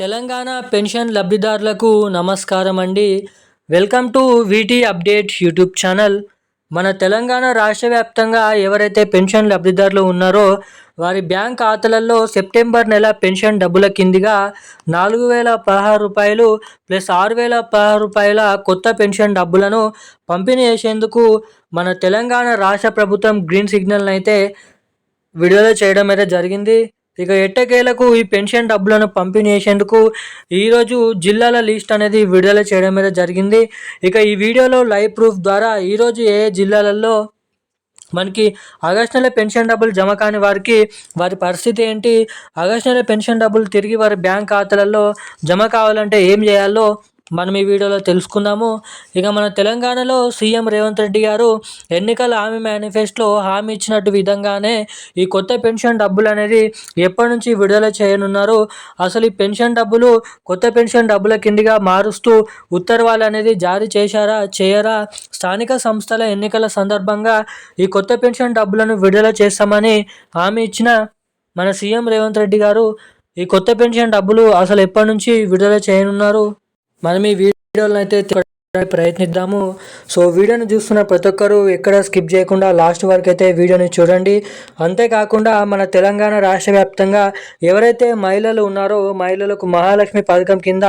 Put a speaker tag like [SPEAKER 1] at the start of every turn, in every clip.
[SPEAKER 1] Telangana pension లబ్ధిదారులకు నమస్కారం అండి welcome to VT update YouTube channel. మన తెలంగాణ రాష్ట్ర వ్యాప్తంగా ఎవరైతే పెన్షన్ లబ్ధిదారులు ఉన్నారో వారి బ్యాంక్ ఖాతాలలో సెప్టెంబర్ నెల పెన్షన్ డబ్బుల కిందిగా నాలుగు వేల పదహారు రూపాయలు ప్లస్ ఆరు వేల పదహారు రూపాయల కొత్త పెన్షన్ డబ్బులను పంపిణీ చేసేందుకు మన తెలంగాణ రాష్ట్ర ప్రభుత్వం గ్రీన్ సిగ్నల్ అయితే విడుదల చేయడం అయితే జరిగింది. ఇక ఎట్టకేలకు ఈ పెన్షన్ డబ్బులను పంపిణీ చేసేందుకు ఈరోజు జిల్లాల లిస్ట్ అనేది విడుదల చేయడం మీద జరిగింది. ఇక ఈ వీడియోలో లైవ్ ప్రూఫ్ ద్వారా ఈరోజు ఏ ఏ జిల్లాలలో మనకి ఆగస్టు నెల పెన్షన్ డబ్బులు జమ కాని వారికి వారి పరిస్థితి ఏంటి? ఆగస్టు నెల పెన్షన్ డబ్బులు తిరిగి వారి బ్యాంక్ ఖాతాలలో జమ కావాలంటే ఏం చేయాలో మనం ఈ వీడియోలో తెలుసుకుందాము. ఇక మన తెలంగాణలో సీఎం రేవంత్ రెడ్డి గారు ఎన్నికల హామీ మేనిఫెస్టోలో హామీ ఇచ్చినట్టు విధంగానే ఈ కొత్త పెన్షన్ డబ్బులు అనేది ఎప్పటి నుంచి విడుదల చేయనున్నారు. అసలు ఈ పెన్షన్ డబ్బులు కొత్త పెన్షన్ డబ్బుల కిందిగా మారుస్తూ ఉత్తర్వాలు అనేది జారీ చేశారా చేయరా? స్థానిక సంస్థల ఎన్నికల సందర్భంగా ఈ కొత్త పెన్షన్ డబ్బులను విడుదల చేస్తామని హామీ ఇచ్చిన మన సీఎం రేవంత్ రెడ్డి గారు ఈ కొత్త పెన్షన్ డబ్బులు అసలు ఎప్పటి నుంచి విడుదల చేయనున్నారు? మనం ఈ వీడియోలను అయితే ప్రయత్నిద్దాము. సో వీడియోని చూస్తున్న ప్రతి ఒక్కరూ ఎక్కడ స్కిప్ చేయకుండా లాస్ట్ వరకు అయితే వీడియోని చూడండి. అంతేకాకుండా మన తెలంగాణ రాష్ట్ర వ్యాప్తంగా ఎవరైతే మహిళలు ఉన్నారో మహిళలకు మహాలక్ష్మి పథకం కింద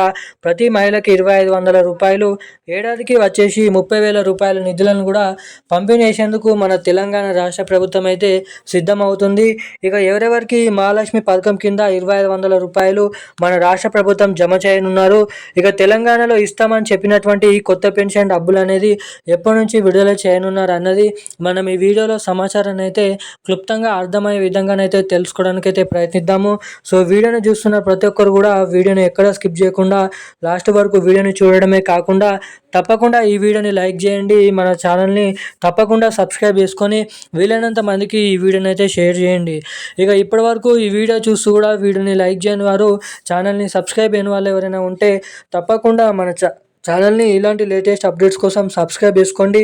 [SPEAKER 1] ప్రతి మహిళకి ఇరవై ఐదు వందల రూపాయలు ఏడాదికి వచ్చేసి ముప్పై వేల రూపాయల నిధులను కూడా పంపిణీ చేసేందుకు మన తెలంగాణ రాష్ట్ర ప్రభుత్వం అయితే సిద్ధమవుతుంది. ఇక ఎవరెవరికి మహాలక్ష్మి పథకం కింద ఇరవై ఐదు వందల రూపాయలు మన రాష్ట్ర ప్రభుత్వం జమ చేయనున్నారు. ఇక తెలంగాణలో ఇస్తామని చెప్పినటువంటి కొత్త పెన్షన్ డబ్బులు అనేది ఎప్పటి నుంచి విడుదల చేయనున్నారు అన్నది మనం ఈ వీడియోలో సమాచారాన్ని అయితే క్లుప్తంగా అర్థమయ్యే విధంగానైతే తెలుసుకోవడానికి అయితే ప్రయత్నిద్దాము. సో వీడియోని చూస్తున్న ప్రతి ఒక్కరు కూడా వీడియోని ఎక్కడ స్కిప్ చేయకుండా లాస్ట్ వరకు వీడియోని చూడడమే కాకుండా తప్పకుండా ఈ వీడియోని లైక్ చేయండి మన ఛానల్ని తప్పకుండా సబ్స్క్రైబ్ చేసుకొని వీలైనంత మందికి ఈ వీడియోని అయితే షేర్ చేయండి. ఇక ఇప్పటి వరకు ఈ వీడియో చూస్తూ కూడా వీడియోని లైక్ చేయని వారు ఛానల్ని సబ్స్క్రైబ్ అయిన వాళ్ళు ఎవరైనా ఉంటే తప్పకుండా మన ఛా ఛానల్ని ఇలాంటి లేటెస్ట్ అప్డేట్స్ కోసం సబ్స్క్రైబ్ చేసుకోండి.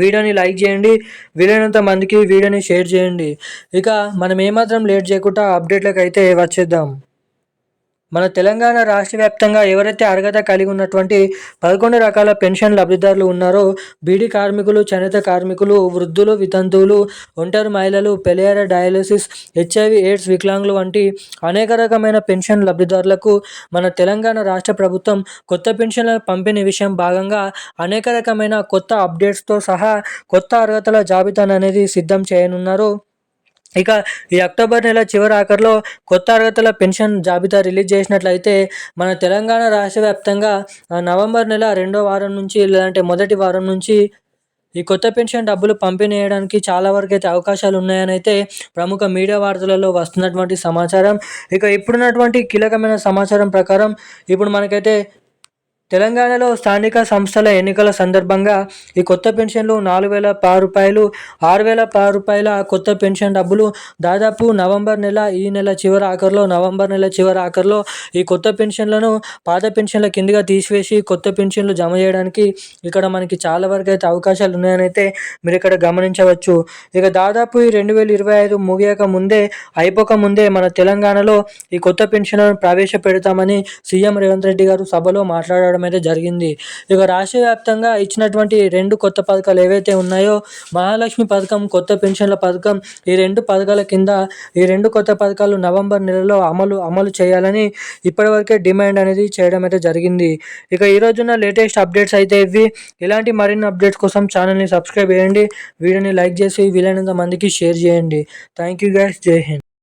[SPEAKER 1] వీడియోని లైక్ చేయండి. వీలైనంత మందికి వీడియోని షేర్ చేయండి. ఇక మనం ఏమాత్రం లేట్ చేయకుండా అప్డేట్లకు అయితే వచ్చేద్దాం. మన తెలంగాణ రాష్ట్ర వ్యాప్తంగా ఎవరైతే అర్హత కలిగి ఉన్నటువంటి పదకొండు రకాల పెన్షన్ లబ్ధిదారులు ఉన్నారో బీడీ కార్మికులు చేనేత కార్మికులు వృద్ధులు వితంతువులు ఒంటరి మహిళలు పెలేర డయాలసిస్ హెచ్ఐవి ఎయిడ్స్ వికలాంగులు వంటి అనేక రకమైన పెన్షన్ లబ్ధిదారులకు మన తెలంగాణ రాష్ట్ర ప్రభుత్వం కొత్త పెన్షన్ల పంపిణీ విషయం భాగంగా అనేక రకమైన కొత్త అప్డేట్స్తో సహా కొత్త అర్హతల జాబితాను అనేది సిద్ధం చేయనున్నారు. ఇక ఈ అక్టోబర్ నెల చివరి ఆఖరిలో కొత్త అర్హతల పెన్షన్ జాబితా రిలీజ్ చేసినట్లయితే మన తెలంగాణ రాష్ట్ర వ్యాప్తంగా నవంబర్ నెల రెండో వారం నుంచి లేదంటే మొదటి వారం నుంచి ఈ కొత్త పెన్షన్ డబ్బులు పంపిణీ చేయడానికి చాలా వరకు అయితే అవకాశాలు ఉన్నాయని అయితే ప్రముఖ మీడియా వార్తలలో వస్తున్నటువంటి సమాచారం. ఇక ఇప్పుడున్నటువంటి కీలకమైన సమాచారం ప్రకారం ఇప్పుడు మనకైతే తెలంగాణలో స్థానిక సంస్థల ఎన్నికల సందర్భంగా ఈ కొత్త పెన్షన్లు నాలుగు వేల పది రూపాయలు ఆరు వేల పది రూపాయల కొత్త పెన్షన్ డబ్బులు దాదాపు నవంబర్ నెల ఈ నెల చివరి ఆఖరిలో నవంబర్ నెల చివరి ఆఖరిలో ఈ కొత్త పెన్షన్లను పాత పెన్షన్ల కిందగా తీసివేసి కొత్త పెన్షన్లు జమ చేయడానికి ఇక్కడ మనకి చాలా వరకు అయితే అవకాశాలు ఉన్నాయని అయితే మీరు ఇక్కడ గమనించవచ్చు. ఇక దాదాపు ఈ రెండు వేల ఇరవై ఐదు ముగియక ముందే అయిపోక ముందే మన తెలంగాణలో ఈ కొత్త పెన్షన్లను ప్రవేశపెడతామని సీఎం రేవంత్ రెడ్డి గారు సభలో మాట్లాడడం అయితే జరిగింది. ఇక రాష్ట్ర వ్యాప్తంగా ఇచ్చినటువంటి రెండు కొత్త పథకాలు ఏవైతే ఉన్నాయో మహాలక్ష్మి పథకం కొత్త పెన్షన్ల పథకం ఈ రెండు పథకాల కింద ఈ రెండు కొత్త పథకాలు నవంబర్ నెలలో అమలు అమలు చేయాలని ఇప్పటివరకే డిమాండ్ అనేది చేయడం అయితే జరిగింది. ఇక ఈ రోజున లేటెస్ట్ అప్డేట్స్ అయితే ఇవి. ఇలాంటి మరిన్ని అప్డేట్స్ కోసం ఛానల్ని సబ్స్క్రైబ్ చేయండి. వీడియోని లైక్ చేసి వీలైనంత మందికి షేర్ చేయండి. Thank you guys. Jai Hind.